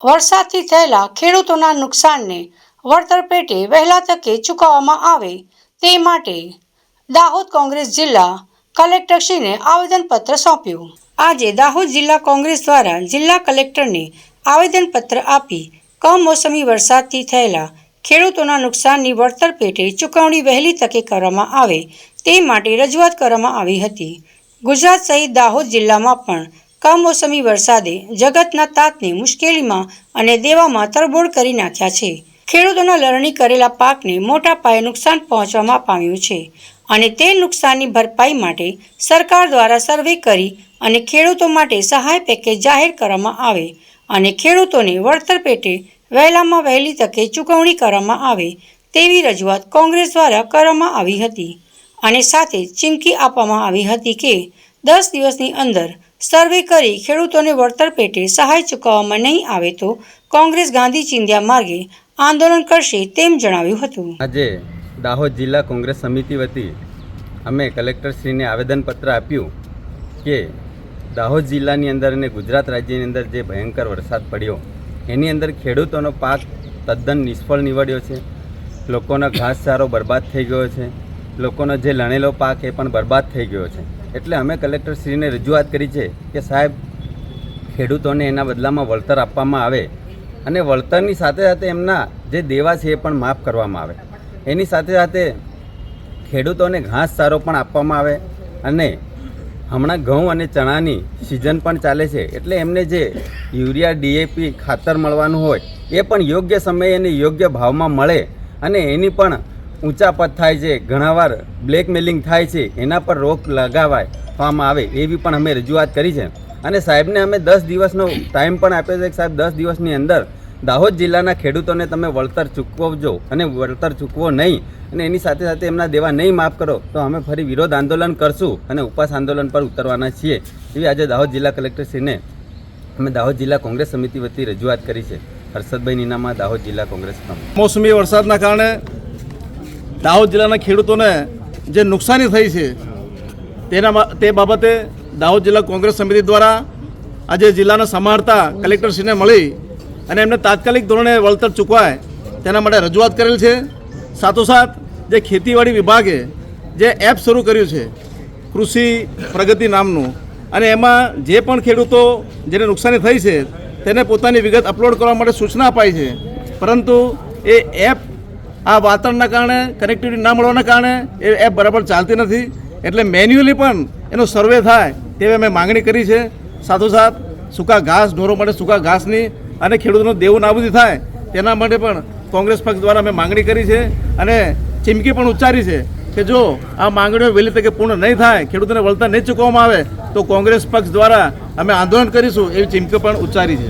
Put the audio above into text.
વરસાદથી થયેલા ખેડૂતોના નુકસાનને વળતર પેટે વહેલા તકે ચૂકવવામાં આવે તે માટે દાહોદ કોંગ્રેસ જિલ્લા કલેક્ટરશ્રીને આવેદનપત્ર સોંપ્યું. આજે દાહોદ જિલ્લા કોંગ્રેસ દ્વારા જિલ્લા કલેક્ટરને આવેદનપત્ર આપી કમોસમી વરસાદથી થયેલા ખેડૂતોના નુકસાનની વળતર પેટે ચૂકવણી વહેલી તકે કરવામાં આવે તે માટે રજૂઆત કરવામાં આવી હતી. ગુજરાત સહિત દાહોદ જિલ્લામાં પણ કમોસમી વરસાદે જગતના તાતને મુશ્કેલીમાં અને દેવામાં તરબોળ કરી નાખ્યા છે. ખેડૂતોના લણણી કરેલા પાકને મોટા પાયે નુકસાન પહોંચવામાં પામ્યું છે અને તે નુકસાનની ભરપાઈ માટે સરકાર દ્વારા સર્વે કરી અને ખેડૂતો માટે સહાય પેકેજ જાહેર કરવામાં આવે અને ખેડૂતોને વળતર પેટે વહેલામાં વહેલી તકે ચૂકવણી કરવામાં આવે તેવી રજૂઆત કોંગ્રેસ દ્વારા કરવામાં આવી હતી અને સાથે ચીમકી આપવામાં આવી હતી કે દસ દિવસની અંદર સર્વે કરી ખેડૂતોને વળતર પેટે સહાય ચૂકવવામાં નહીં આવે તો કોંગ્રેસ ગાંધી ચિંધ્યા માર્ગે આંદોલન કરશે તેમ જણાવ્યું હતું. આજે દાહોદ જિલ્લા કોંગ્રેસ સમિતિ વતી અમે કલેક્ટરશ્રીને આવેદનપત્ર આપ્યું કે દાહોદ જિલ્લાની અંદર અને ગુજરાત રાજ્યની અંદર જે ભયંકર વરસાદ પડ્યો, એની અંદર ખેડૂતોનો પાક તદ્દન નિષ્ફળ નીવડ્યો છે. લોકોનો ઘાસચારો બરબાદ થઈ ગયો છે. લોકોનો જે લણેલો પાક એ પણ બરબાદ થઈ ગયો છે. એટલે અમે કલેક્ટરશ્રીને રજૂઆત કરી છે કે સાહેબ, ખેડૂતોને એના બદલામાં વળતર આપવામાં આવે અને વળતરની સાથે સાથે એમના જે દેવા છે એ પણ માફ કરવામાં આવે. એની સાથે સાથે ખેડૂતોને ઘાસ ચારો પણ આપવામાં આવે અને હમણાં ઘઉં અને ચણાની સિઝન પણ ચાલે છે. એટલે એમને જે યુરિયા ડીએપી ખાતર મળવાનું હોય એ પણ યોગ્ય સમયે અને યોગ્ય ભાવમાં મળે અને એની પણ ઊંચા પદ થાય છે ઘણાવાર બ્લેકમેલિંગ થાય છે, એના પર રોક લગાવવામાં આવે, એવી પણ અમે રજૂઆત કરી છે. અને સાહેબને અમે દસ દિવસનો ટાઈમ પણ આપ્યો છે કે સાહેબ, દસ દિવસની અંદર દાહોદ જિલ્લાના ખેડૂતોને તમે વળતર ચૂકવજો અને વળતર ચૂકવો નહીં અને એની સાથે સાથે એમના દેવા નહીં માફ કરો, તો અમે ફરી વિરોધ આંદોલન કરશું અને ઉપવાસ આંદોલન પર ઉતરવાના છીએ. એવી આજે દાહોદ જિલ્લા કલેક્ટરશ્રીને અમે દાહોદ જિલ્લા કોંગ્રેસ સમિતિ વતી રજૂઆત કરી છે. હર્ષદભાઈ નીનામા, દાહોદ જિલ્લા કોંગ્રેસ પ્રમુખ. મોસમી વરસાદના કારણે દાહોદ જિલ્લાના ખેડૂતોને જે નુકસાની થઈ છે, તેના તે બાબતે દાહોદ જિલ્લા કોંગ્રેસ સમિતિ દ્વારા આજે જિલ્લાના સંભાળતા કલેક્ટરશ્રીને મળી અને એમને તાત્કાલિક ધોરણે વળતર ચૂકવાય તેના માટે રજૂઆત કરેલ છે. સાથોસાથ જે ખેતીવાડી વિભાગે જે એપ શરૂ કર્યું છે, કૃષિ પ્રગતિ નામનું, અને એમાં જે પણ ખેડૂતો જેને નુકસાની થઈ છે, તેને પોતાની વિગત અપલોડ કરવા માટે સૂચના અપાઈ છે. પરંતુ એ એપ આ વાતાવરણના કારણે કનેક્ટિવિટી ના મળવાના કારણે એ એપ બરાબર ચાલતી નથી. એટલે મેન્યુઅલી પણ એનો સર્વે થાય તેવી અમે માંગણી કરી છે. સાથોસાથ સૂકા ઘાસ, ઢોરો માટે સૂકા ઘાસની અને ખેડૂતોનો દેવું નાબૂદી થાય તેના માટે પણ કોંગ્રેસ પક્ષ દ્વારા અમે માંગણી કરી છે અને ચીમકી પણ ઉચ્ચારી છે કે જો આ માંગણીઓ વહેલી તકે પૂર્ણ નહીં થાય, ખેડૂતોને વળતર નહીં ચૂકવવામાં આવે, તો કોંગ્રેસ પક્ષ દ્વારા અમે આંદોલન કરીશું એવી ચીમકી પણ ઉચ્ચારી છે.